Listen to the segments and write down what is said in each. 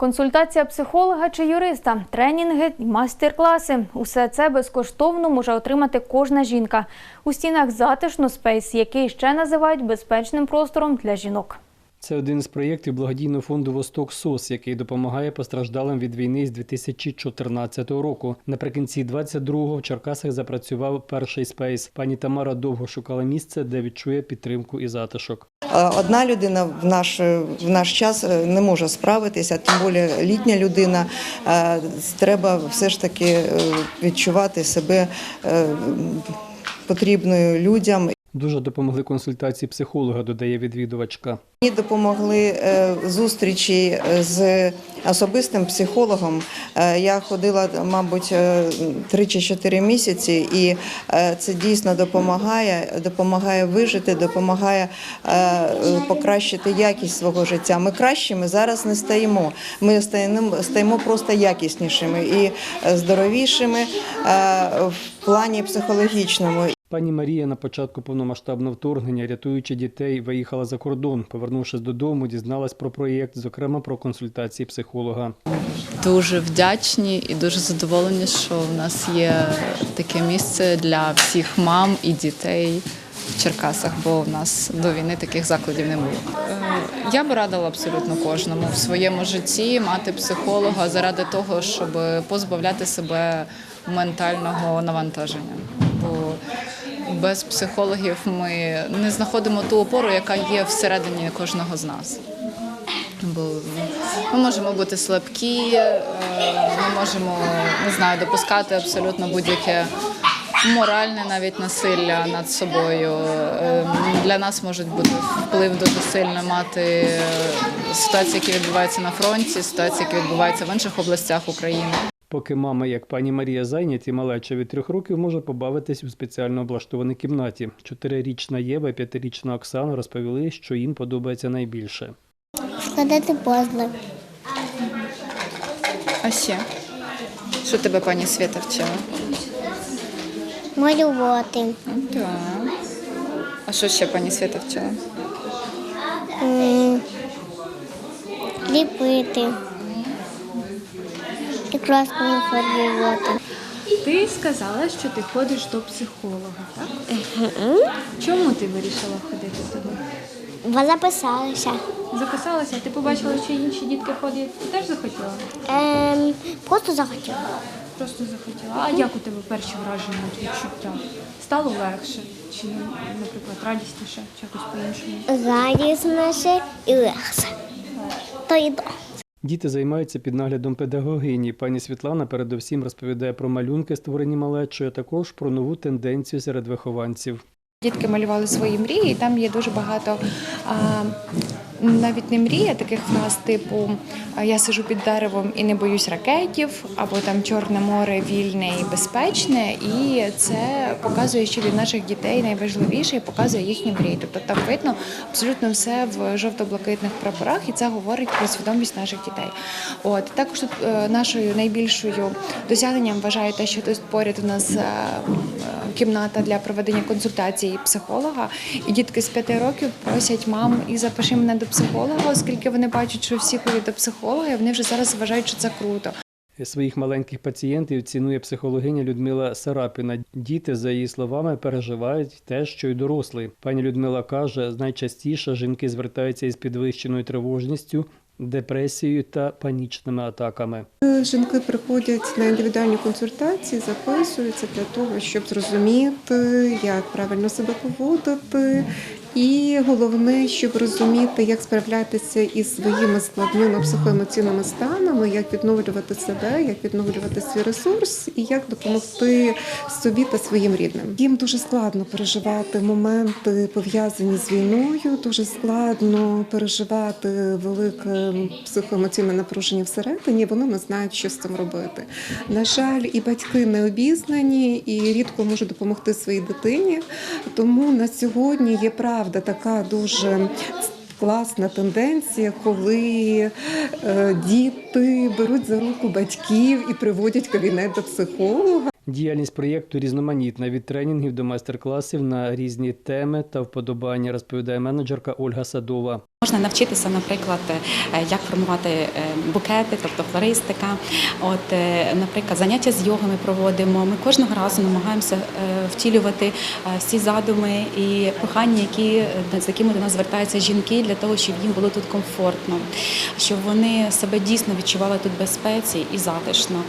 Консультація психолога чи юриста, тренінги, майстер-класи – усе це безкоштовно може отримати кожна жінка. У стінах затишно спейс, який ще називають безпечним простором для жінок. Це один з проєктів благодійного фонду Восток СОС, який допомагає постраждалим від війни з 2014 року. Наприкінці 22-го в Черкасах запрацював перший спейс. Пані Тамара довго шукала місце, де відчує підтримку і затишок. Одна людина в наш, в наш час е, не може справитися, тим більше літня людина. Треба все ж таки е, відчувати себе е, потрібною людям. Дуже допомогли консультації психолога, додає відвідувачка. Мені допомогли е, зустрічі е, з особистим психологом. Е, Я ходила, мабуть, е, три чи чотири місяці, і це дійсно допомагає, допомагає вижити, допомагає покращити якість свого життя. Ми кращими зараз не стаємо. Ми стаємо, просто якіснішими і здоровішими в плані психологічному. Пані Марія на початку повномасштабного вторгнення, рятуючи дітей, виїхала за кордон. Повернувшись додому, дізналась про проєкт, зокрема про консультації психолога. Дуже вдячні і дуже задоволені, що в нас є таке місце для всіх мам і дітей в Черкасах, бо в нас до війни таких закладів не було. Е, Я би радила абсолютно кожному в своєму житті мати психолога заради того, щоб позбавляти себе ментального навантаження. Без психологів ми не знаходимо ту опору, яка є всередині кожного з нас. Бо ми можемо бути слабкі, е, ми можемо не знаю, допускати абсолютно будь-яке моральне навіть насилля над собою. Е, Для нас можуть бути вплив дуже сильно мати е, ситуації, які відбуваються на фронті, ситуації, які відбуваються в інших областях України. Поки мама, як пані Марія, зайняті, малеча від трьох років може побавитись у спеціально облаштованій кімнаті. Чотирирічна Єва і п'ятирічна Оксана розповіли, що їм подобається найбільше. Складати пазли. А ще що тебе пані Свята вчила? Малювати. Так. А що ще пані Свята вчила? м, Ліпити. І краскою фарбувати. Ти сказала, що ти ходиш до психолога, так? Чому ти вирішила ходити туди? Ви записалися. Записалася, ти побачила, що інші дітки ходять, ти теж захотіла? Ем, просто захотіла. Просто захотіла. А як у тебе перші враження от відчуття? Стало легше? Чи, наприклад, радісніше, чи якось по-іншому? Радісніше і легше. То й до. Діти займаються під наглядом педагогині. Пані Світлана передовсім розповідає про малюнки, створені малечою, а також про нову тенденцію серед вихованців. Дітки малювали свої мрії, і там є дуже багато навіть не мрії, а таких фраз, типу Я сижу під деревом і не боюсь ракетів, або там Чорне море вільне і безпечне. І це показує, що від наших дітей найважливіше і показує їхні мрії. Тобто там видно абсолютно все в жовто-блакитних прапорах, і це говорить про свідомість наших дітей. От також тут е, нашою найбільшою досягненням вважаю те, що тут поряд у нас е, е, кімната для проведення консультацій психолога. І дітки з п'яти років просять мам і запиши мене до психолога, оскільки вони бачать, що всі ходять до психолога, і вони вже зараз вважають, що це круто. Своїх маленьких пацієнтів цінує психологиня Людмила Сарапіна. Діти, за її словами, переживають те, що й дорослі. Пані Людмила каже, найчастіше жінки звертаються із підвищеною тривожністю, депресією та панічними атаками. Жінки приходять на індивідуальні консультації, записуються для того, щоб зрозуміти, як правильно себе поводити. І головне, щоб розуміти, як справлятися із своїми складними психоемоційними станами, як відновлювати себе, як відновлювати свій ресурс і як допомогти собі та своїм рідним. Їм дуже складно переживати моменти пов'язані з війною. Дуже складно переживати велике психоемоційне напруження всередині. Вони не знають, що з цим робити. На жаль, і батьки не обізнані, і рідко можуть допомогти своїй дитині. Тому на сьогодні є правда така дуже. Класна тенденція, коли е, діти беруть за руку батьків і приводять кабінет до психолога. Діяльність проєкту різноманітна від тренінгів до майстер-класів на різні теми та вподобання, розповідає менеджерка Ольга Садова. Можна навчитися, наприклад, е, як формувати е, букети, тобто флористика. От, е, наприклад, заняття з йогами проводимо. Ми кожного разу намагаємося втілювати всі задуми і прохання, які з якими до нас звертаються жінки, для того, щоб їм було тут комфортно, щоб вони себе дійсно відчували тут безпеці і затишно.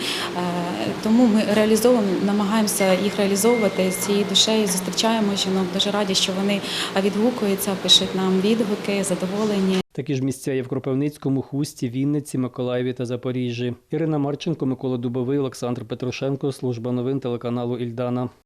Тому ми реалізовуємо, намагаємося їх реалізовувати з цією душею. Зустрічаємо жінок. Дуже раді, що вони відгукуються, пишуть нам відгуки, задоволені. Такі ж місця є в Кропивницькому, Хусті, Вінниці, Миколаєві та Запоріжжі. Ірина Марченко, Микола Дубовий, Олександр Петрушенко, служба новин телеканалу Ільдана.